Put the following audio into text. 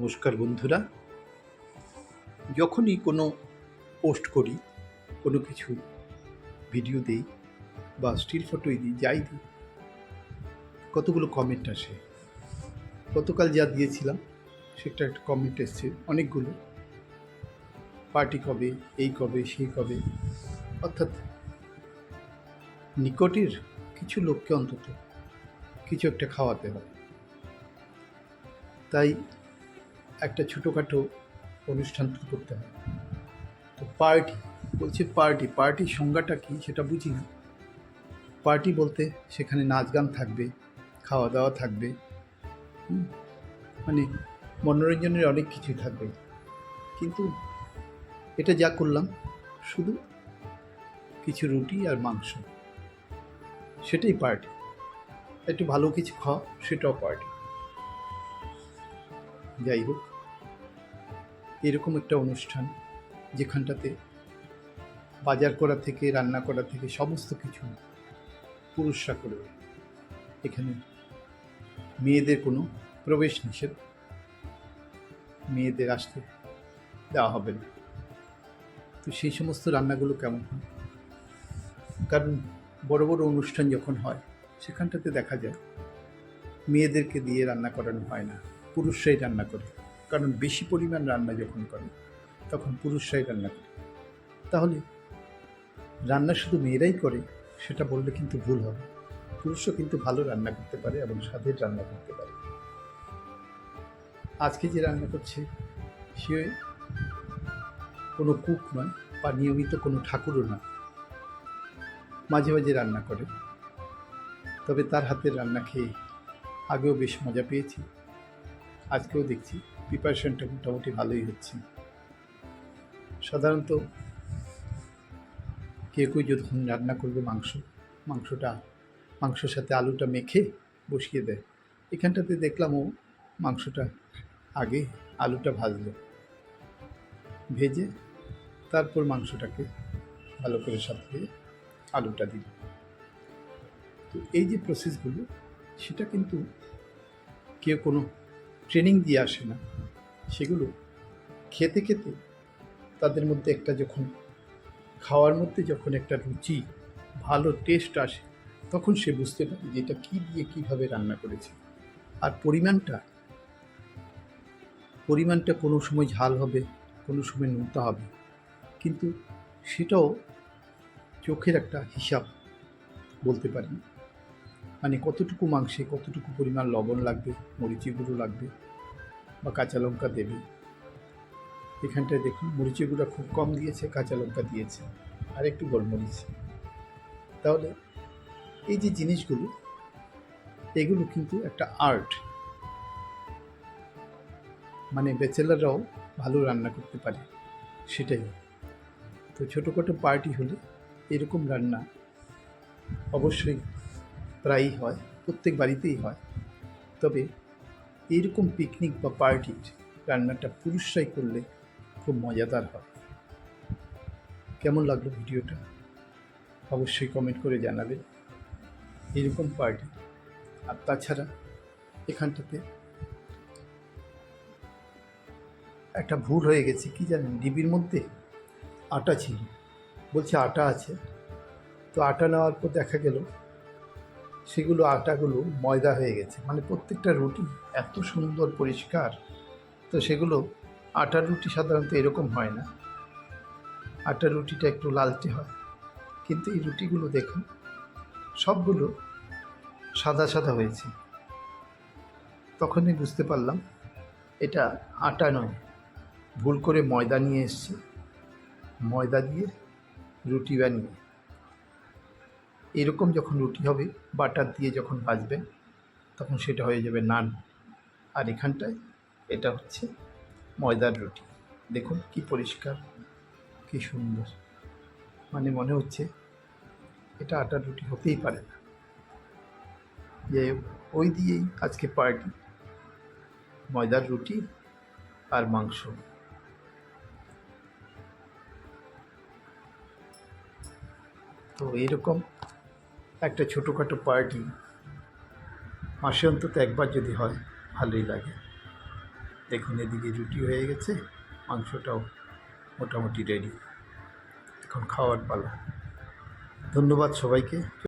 নমস্কার বন্ধুরা। যখনই কোনো পোস্ট করি, কোনো কিছু ভিডিও দিই বা স্টিল ফটোই দিই, যাই দিই, কতগুলো কমেন্ট আসে। গতকাল যা দিয়েছিলাম, সেটা একটা কমেন্ট এসছে, অনেকগুলো। পার্টি কবে, এই কবে সেই কবে, অর্থাৎ নিকটের কিছু লোককে অন্তত কিছু একটা খাওয়াতে হবে। তাই একটা ছোটোখাটো অনুষ্ঠান করতে হয়। তো পার্টি, বলছে পার্টি পার্টির সংজ্ঞাটা কী সেটা বুঝি না। পার্টি বলতে সেখানে নাচ গান থাকবে, খাওয়া দাওয়া থাকবে মানে মনোরঞ্জনের অনেক কিছু থাকবে। কিন্তু এটা যা করলাম শুধু কিছু রুটি আর মাংস, সেটাই পার্টি। একটু ভালো কিছু খাওয়া সেটাও পার্টি। যাই হোক, এরকম একটা অনুষ্ঠান যেখানটাতে বাজার করা থেকে, রান্না করা থেকে সমস্ত কিছু পুরুষরা করবে এখানে মেয়েদের কোনো প্রবেশ নিষেধ, মেয়েদের আসতে দেওয়া হবে না। তো সেই সমস্ত রান্নাগুলো কেমন হয়? কারণ বড় বড় অনুষ্ঠান যখন হয়, সেখানটাতে দেখা যায় মেয়েদেরকে দিয়ে রান্না করানো হয় না। পুরুষরাই রান্না করে। কারণ বেশি পরিমাণ রান্না যখন করে, তখন পুরুষরাই রান্না করে। তাহলে রান্না শুধু মেয়েরাই করে, সেটা বললে কিন্তু ভুল হবে। পুরুষও কিন্তু ভালো রান্না করতে পারে এবং স্বাদের রান্না করতে পারে। আজকে যে রান্না করছে, সে কোনো কুক নয় বা নিয়মিত কোনো ঠাকুরও নয়। মাঝে মাঝে রান্না করে। তবে তার হাতের রান্না খেয়ে আগেও বেশ মজা পেয়েছি। আজকেও দেখছি। প্রিপারেশনটা মোটামুটি ভালোই হচ্ছে। সাধারণত কেউ কেউ যখন রান্না করবে মাংস, মাংসটা, মাংসের সাথে আলুটা মেখে বসিয়ে দেয়। এখানটাতে দেখলাম ও মাংসটা আগে আলুটা ভাজলো, ভেজে তারপর মাংসটাকে ভালো করে সাথে আলুটা দিল। তো এই যে প্রসেসগুলো সেটা কিন্তু কেউ কোনো ট্রেনিং দিয়ে আসে না, সেগুলো খেতে খেতে তাদের মধ্যে একটা যখন খাওয়ার মধ্যে যখন একটা রুচি, ভালো টেস্ট আসে, তখন সে বুঝতে পারে যে এটা কী দিয়ে কীভাবে রান্না করেছে। আর পরিমাণটা পরিমাণটা কোনো সময় ঝাল হবে, কোনো সময় নোনতা হবে, কিন্তু সেটাও চোখের একটা হিসাব বলতে পারি। মানে কতটুকু মাংসে কতটুকু পরিমাণ লবণ লাগবে মরিচি গুঁড়ো লাগবে বা কাঁচা লঙ্কা দেবে? এখানটায় দেখুন মরিচি গুঁড়া খুব কম দিয়েছে, কাঁচা লঙ্কা দিয়েছে, আর একটু গোলমরিচ। তাহলে এই যে জিনিসগুলো, এগুলো কিন্তু একটা আর্ট। মানে ব্যাচেলাররাও ভালো রান্না করতে পারে, সেটাই। তো ছোটোখাটো পার্টি হলে এরকম রান্না অবশ্যই প্রায়ই হয়, প্রত্যেক বাড়িতেই হয়। তবে এইরকম পিকনিক বা পার্টির রান্নাটা পুরুষরাই করলে খুব মজাদার হয়। কেমন লাগল ভিডিওটা? অবশ্যই কমেন্ট করে জানাবেন। এরকম পার্টি আর তাছাড়া এখানটাতে একটা ভুল হয়ে গেছে, কি জানেন? ডিবির মধ্যে আটা ছিল। বলছে আটা আছে। তো আটা নেওয়ার পর দেখা গেল সেগুলো আটাগুলো ময়দা হয়ে গেছে। মানে প্রত্যেকটা রুটি এত সুন্দর পরিষ্কার, তো সেগুলো আটার রুটি সাধারণত এরকম হয় না। আটার রুটিটা একটু লালচে হয়। কিন্তু এই রুটিগুলো দেখুন, সবগুলো সাদা সাদা হয়েছে। তখনই বুঝতে পারলাম এটা আটা নয়। ভুল করে ময়দা নিয়ে এসছে। ময়দা দিয়ে রুটি বানিয়ে এরকম যখন রুটি হবে, বাটার দিয়ে যখন ভাজবেন, তখন সেটা হয়ে যাবে নান। আর এখানটায় এটা হচ্ছে ময়দার রুটি। দেখুন কি পরিষ্কার, কি সুন্দর। মানে মনে হচ্ছে এটা আটার রুটি হতেই পারে না। যে ওই দিয়েই আজকে পার্টি, ময়দার রুটি আর মাংস। তো এইরকম একটা ছোটোখাটো পার্টি মাসে অন্তত একবার যদি হয়, ভালোই লাগে। দেখুন, এদিকে রুটি হয়ে গেছে, মাংসটাও মোটামুটি রেডি এখন খাওয়ার পালা। ধন্যবাদ সবাইকে।